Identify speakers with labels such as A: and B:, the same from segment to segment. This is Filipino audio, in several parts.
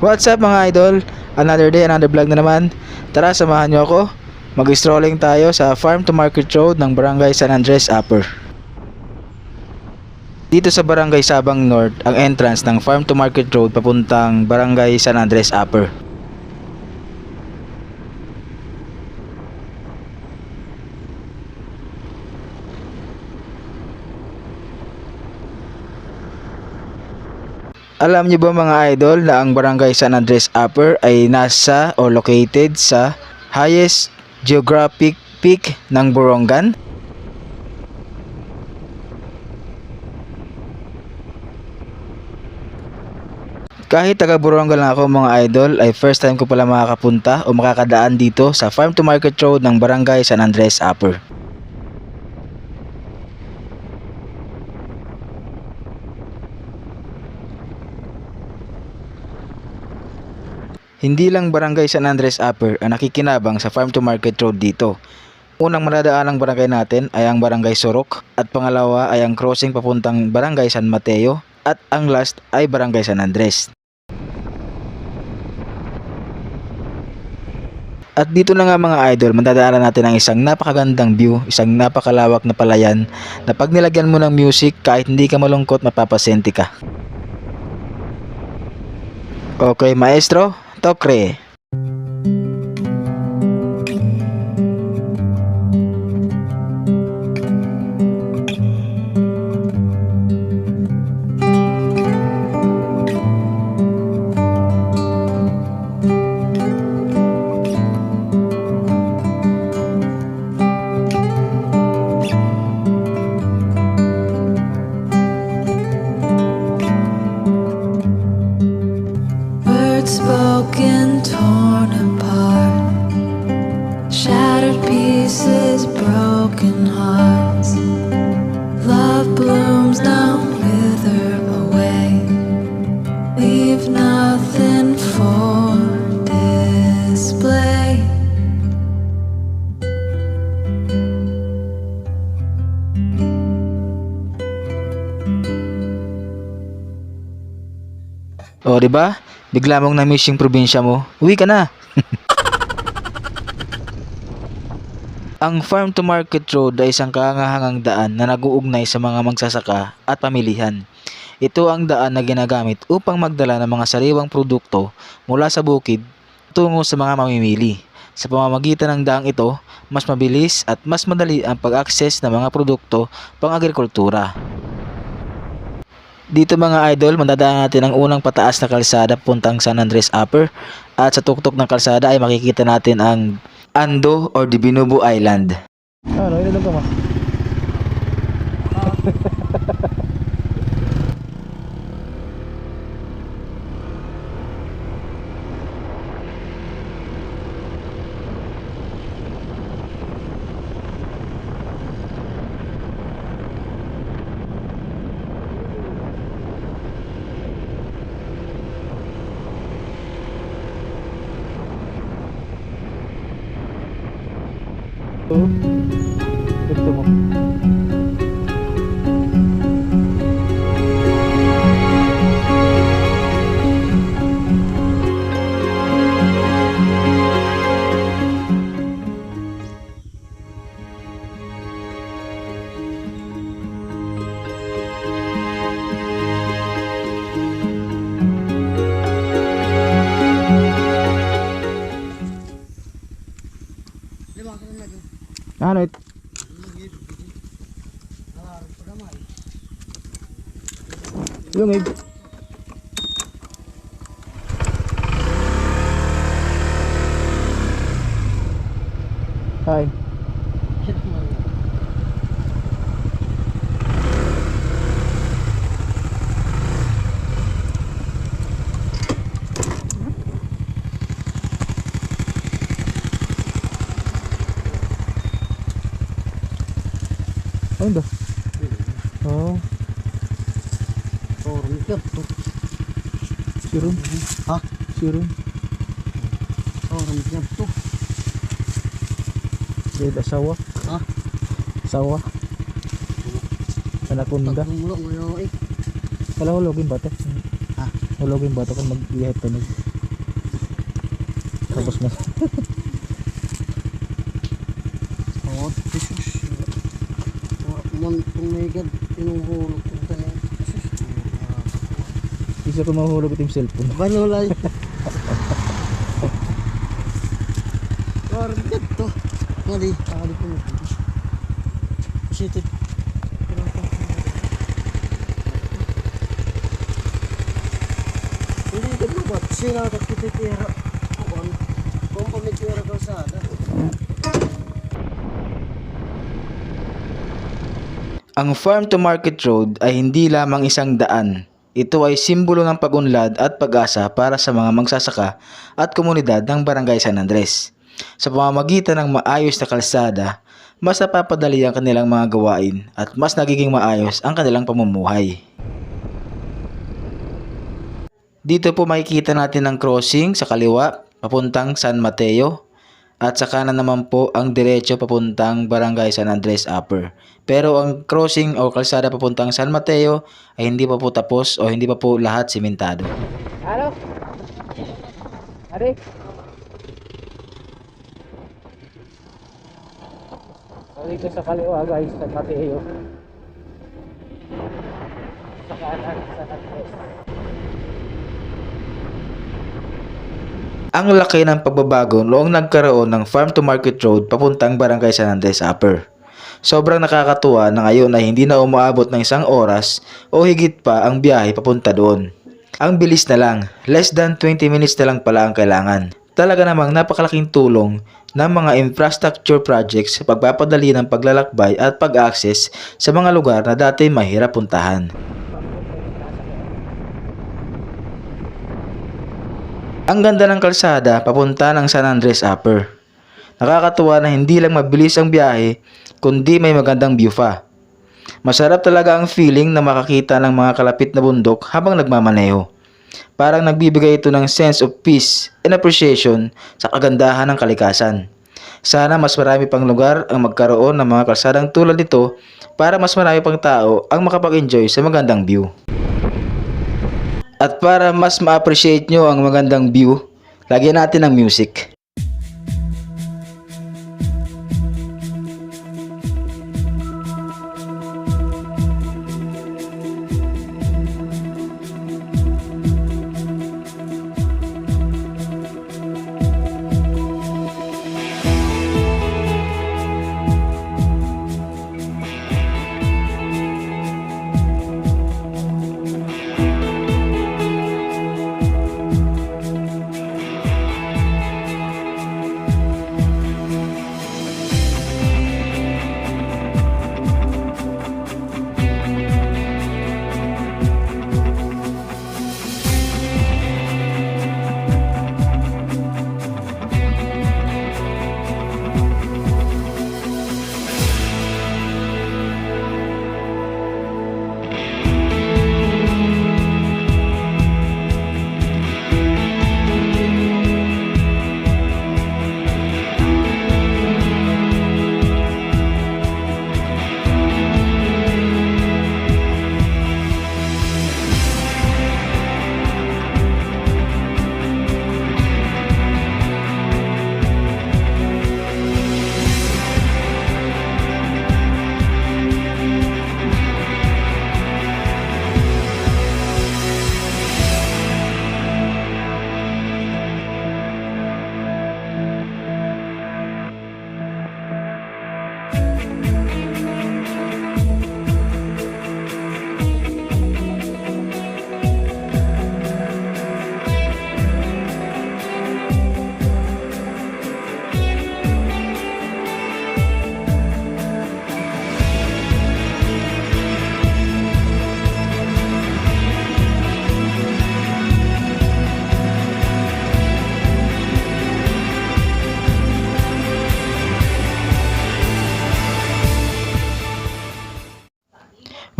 A: What's up mga idol? Another day, another vlog na naman. Tara, samahan nyo ako. Mag-strolling tayo sa Farm to Market Road ng Barangay San Andres Upper. Dito sa Barangay Sabang North, ang entrance ng Farm to Market Road papuntang Barangay San Andres Upper. Alam niyo ba mga idol na ang Barangay San Andres Upper ay nasa o located sa highest geographic peak ng Borongan? Kahit taga Borongan lang ako mga idol ay first time ko pala makakapunta o makakadaan dito sa Farm to Market Road ng Barangay San Andres Upper. Hindi lang Barangay San Andres Upper ang nakikinabang sa Farm to Market Road dito. Unang madadaan ng barangay natin ay ang Barangay Sorok at pangalawa ay ang crossing papuntang Barangay San Mateo at ang last ay Barangay San Andres. At dito na nga mga idol, madadaanan natin ang isang napakagandang view, isang napakalawak na palayan na pag nilagyan mo ng music kahit hindi ka malungkot mapapasenti ka. Okay maestro,
B: তকরে
A: O, di ba? Bigla mong na-miss yung probinsya mo. Uwi ka na. Ang Farm to Market Road ay isang kahangahangang daan na nag-uugnay sa mga magsasaka at pamilihan. Ito ang daan na ginagamit upang magdala ng mga sariwang produkto mula sa bukid tungo sa mga mamimili. Sa pamamagitan ng daang ito, mas mabilis at mas madali ang pag-access ng mga produkto pang-agrikultura. Dito mga idol, mandadaan natin ang unang pataas na kalsada puntang San Andres Upper at sa tuktok ng kalsada ay makikita natin ang Ando or Dibinubo Island. Ano, ilan ka ma? Falou! Ano ito? Lungig. Hi.
C: Oh, mikir tuh.
A: Sirun.
C: Hah?
A: Sirun.
C: Oh, mikir tuh.
A: Dahil asawa.
C: Hah?
A: Asawa. Anakunda.
C: Tagumulo ngayon eh.
A: Kala hulogin ba ito?
C: Ha?
A: Hulogin ba ito kung mag-ihip ka nag... tapos mas
C: Oo, Jesus. Man, kung may gad.
A: Isa ko mahulog ito yung cellphone.
C: Banulay. Lord, to. Mali, ali ko na. Kasi ito. Hindi ka mo ba? Sira ka kititira. Kuwan. Kung pamitira ka sana.
A: Ang farm to market road ay hindi lamang isang daan. Ito ay simbolo ng pagunlad at pag-asa para sa mga magsasaka at komunidad ng Barangay San Andres. Sa pamamagitan ng maayos na kalsada, mas napapadali ang kanilang mga gawain at mas nagiging maayos ang kanilang pamumuhay. Dito po makikita natin ang crossing sa kaliwa papuntang San Mateo at sa kanan naman po ang diretso papuntang Barangay San Andres Upper. Pero ang crossing o kalsada papuntang San Mateo ay hindi pa po tapos o hindi pa po lahat simentado. Ano? Ari? Dito sa kaliwa guys, San Mateo. Sa kanan, San Andres. Ang laki ng pagbabago noong nagkaroon ng farm to market road papuntang Barangay San Andres Upper. Sobrang nakakatuwa na ngayon ay hindi na umaabot ng isang oras o higit pa ang biyahe papunta doon. Ang bilis na lang, less than 20 minutes na lang pala ang kailangan. Talaga namang napakalaking tulong ng mga infrastructure projects sa pagpapadali ng paglalakbay at pag-access sa mga lugar na dati mahirap puntahan. Ang ganda ng kalsada papunta ng San Andres Upper. Nakakatuwa na hindi lang mabilis ang biyahe, kundi may magandang view pa. Masarap talaga ang feeling na makakita ng mga kalapit na bundok habang nagmamaneho. Parang nagbibigay ito ng sense of peace and appreciation sa kagandahan ng kalikasan. Sana mas marami pang lugar ang magkaroon ng mga kalsadang tulad nito para mas marami pang tao ang makapag-enjoy sa magandang view. At para mas ma-appreciate nyo ang magandang view, lagyan natin ng music.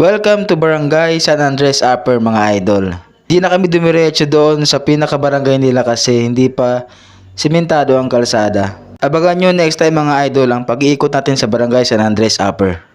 A: Welcome to Barangay San Andres Upper mga idol. Di na kami dumiretso doon sa pinakabarangay nila kasi hindi pa simentado ang kalsada. Abangan nyo next time mga idol ang pag-iikot natin sa Barangay San Andres Upper.